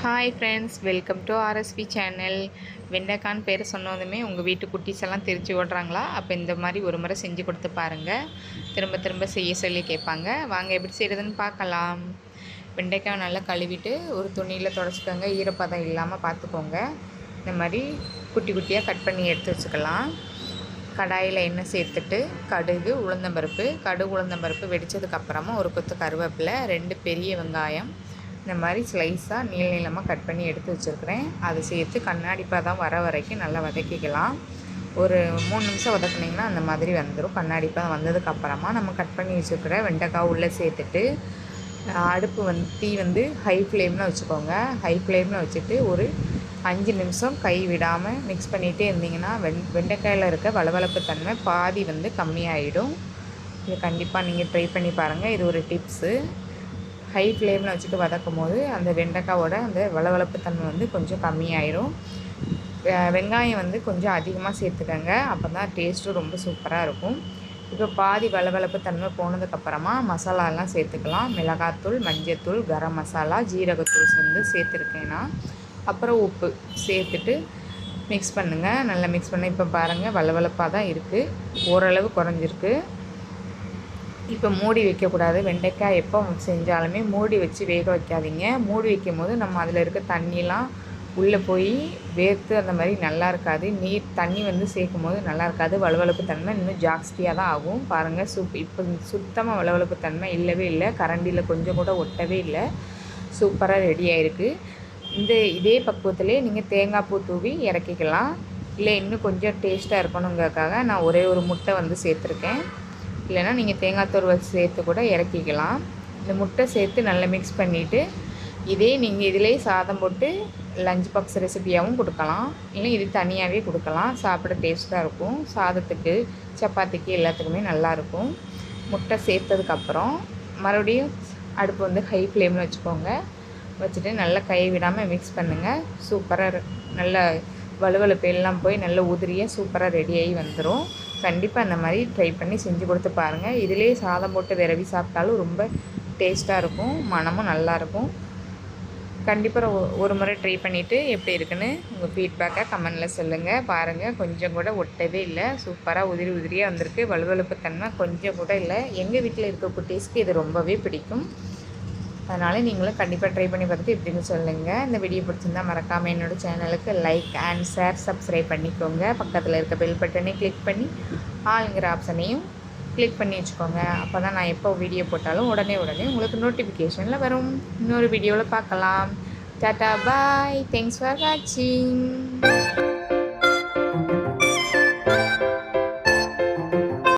Hi friends welcome to RSP channel வெண்டைக்கான் பேர் சொன்னதுமே உங்கள் வீட்டு குட்டீஸ் எல்லாம் தெரிஞ்சு ஓடுறாங்களா அப்போ இந்த மாதிரி ஒரு முறை செஞ்சு கொடுத்து பாருங்கள் திரும்ப திரும்ப செய்ய சொல்லி கேட்பாங்க. வாங்க எப்படி செய்கிறதுன்னு பார்க்கலாம். வெண்டைக்காய் நல்லா கழுவிட்டு ஒரு துணியில் தொடச்சிக்கோங்க. ஈரப்பதம் இல்லாமல் பார்த்துக்கோங்க. இந்த மாதிரி குட்டி குட்டியாக கட் பண்ணி எடுத்து வச்சுக்கலாம். கடாயில் எண்ணெய் சேர்த்துட்டு கடுகு உளுந்தம்பருப்பு. கடுகு உளுந்தம்பருப்பு வெடித்ததுக்கப்புறமா ஒரு கொத்து கருவேப்பிலை ரெண்டு பெரிய வெங்காயம் இந்த மாதிரி ஸ்லைஸாக நீள நீளமாக கட் பண்ணி எடுத்து வச்சுருக்கிறேன். அதை சேர்த்து கண்ணாடி பதம் வர வரைக்கும் நல்லா வதக்கிக்கலாம். ஒரு மூணு நிமிஷம் வதக்குனிங்கன்னா அந்த மாதிரி வந்துடும் கண்ணாடி பதம் வந்ததுக்கப்புறமா நம்ம கட் பண்ணி வச்சுருக்கிற வெண்டைக்காய் உள்ளே சேர்த்துட்டு அடுப்பு வந்து தீ வந்து ஹை ஃப்ளேமில் வச்சுக்கோங்க. ஹை ஃப்ளேமில் வச்சுட்டு ஒரு அஞ்சு நிமிஷம் கை விடாமல் மிக்ஸ் பண்ணிகிட்டே இருந்தீங்கன்னா வெண் வெண்டைக்காயில் இருக்க வளவளப்பு தன்மை பாதி வந்து கம்மியாயிடும். இது கண்டிப்பாக நீங்கள் ட்ரை பண்ணி பாருங்கள் இது ஒரு டிப்ஸு ஹை ஃப்ளேமில் வச்சுட்டு வதக்கும் போது அந்த வெண்டைக்காவோட அந்த வளவளப்பு தன்மை வந்து கொஞ்சம் கம்மியாயிரும். வெங்காயம் வந்து கொஞ்சம் அதிகமாக சேர்த்துக்கங்க. அப்போ தான் டேஸ்ட்டும் ரொம்ப சூப்பராக இருக்கும். இப்போ பாதி வளவளப்பு தன்மை போனதுக்கப்புறமா மசாலாலாம் சேர்த்துக்கலாம். மிளகாத்தூள் மஞ்சத்தூள் கரம் மசாலா ஜீரகத்தூள் வந்து சேர்த்துருக்கேன்னா அப்புறம் உப்பு சேர்த்துட்டு மிக்ஸ் பண்ணுங்கள் நல்லா மிக்ஸ் பண்ண இப்போ பாருங்கள் வளவளப்பாக தான் இருக்குது ஓரளவு குறைஞ்சிருக்கு. இப்போ மூடி வைக்கக்கூடாது. வெண்டைக்காய் எப்போ செஞ்சாலுமே மூடி வச்சு வேக வைக்காதீங்க. மூடி வைக்கும் போது நம்ம அதில் இருக்க தண்ணிலாம் உள்ளே போய் வேர்த்து அந்த மாதிரி நல்லா இருக்காது. நீர் தண்ணி வந்து சேர்க்கும் போது நல்லா இருக்காது. வளவளப்பு தன்மை இன்னும் ஜாஸ்தியாக தான் ஆகும். பாருங்கள் சூப் இப்போ சுத்தமாக வளவளப்பு தன்மை இல்லவே இல்லை. கரண்டியில் கொஞ்சம் கூட ஒட்டவே இல்லை. சூப்பராக ரெடி ஆகிருக்கு இந்த இதே பக்குவத்திலே நீங்கள் தேங்காய் பூ தூவி இறக்கிக்கலாம். இல்லை இன்னும் கொஞ்சம் டேஸ்ட்டாக இருக்கணுங்கிறதுக்காக நான் ஒரே ஒரு முட்டை வந்து சேர்த்துருக்கேன். இல்லைனா நீங்கள் தேங்காய் துருவல் சேர்த்து கூட இறக்கிக்கலாம். இந்த முட்டை சேர்த்து நல்லா மிக்ஸ் பண்ணிவிட்டு இதே நீங்கள் இதிலே சாதம் போட்டு லஞ்ச் பாக்ஸ் ரெசிபியாகவும் கொடுக்கலாம். இல்லை இது தனியாகவே கொடுக்கலாம். சாப்பிட டேஸ்ட்டாக இருக்கும். சாதத்துக்கு சப்பாத்திக்கு எல்லாத்துக்குமே நல்லாயிருக்கும் முட்டை சேர்த்ததுக்கப்புறம் மறுபடியும் அடுப்பு வந்து ஹை ஃப்ளேமில் வச்சுக்கோங்க. வச்சுட்டு நல்லா கை விடாமல் மிக்ஸ் பண்ணுங்கள் சூப்பராக நல்ல வலுவலுப்பு எல்லாம் போய் நல்ல உதிரியாக சூப்பராக ரெடியாகி வந்துடும் கண்டிப்பாக அந்த மாதிரி ட்ரை பண்ணி செஞ்சு கொடுத்து பாருங்கள் இதிலே சாதம் போட்டு விரவி சாப்பிட்டாலும் ரொம்ப டேஸ்ட்டாக இருக்கும். மனமும் நல்லாயிருக்கும் கண்டிப்பாக ஒரு முறை ட்ரை பண்ணிவிட்டு எப்படி இருக்குன்னு உங்கள் ஃபீட்பேக்கை கமெண்டில் சொல்லுங்கள் பாருங்கள் கொஞ்சம் கூட ஒட்டவே இல்லை. சூப்பராக உதிரி உதிரியாக வந்திருக்கு. வலுவலுப்பு தன்மை கொஞ்சம் கூட இல்லை. எங்கள் வீட்டில் இருக்க குட்டீஸ்க்கு இது ரொம்பவே பிடிக்கும். அதனால் நீங்களும் கண்டிப்பாக ட்ரை பண்ணி பார்த்துட்டு இப்படின்னு சொல்லுங்கள் இந்த வீடியோ பிடிச்சிருந்தா மறக்காமல் என்னோடய சேனலுக்கு லைக் அண்ட் ஷேர் சப்ஸ்கிரைப் பண்ணிக்கோங்க. பக்கத்தில் இருக்க பெல் பட்டனே கிளிக் பண்ணி ஆளுங்கிற ஆப்ஷனையும் கிளிக் பண்ணி வச்சுக்கோங்க. அப்போ தான் நான் எப்போ வீடியோ போட்டாலும் உடனே உடனே உங்களுக்கு நோட்டிஃபிகேஷனில் வரும். இன்னொரு வீடியோவில் பார்க்கலாம். டாட்டா பாய் தேங்க்ஸ் ஃபார் வாட்சிங்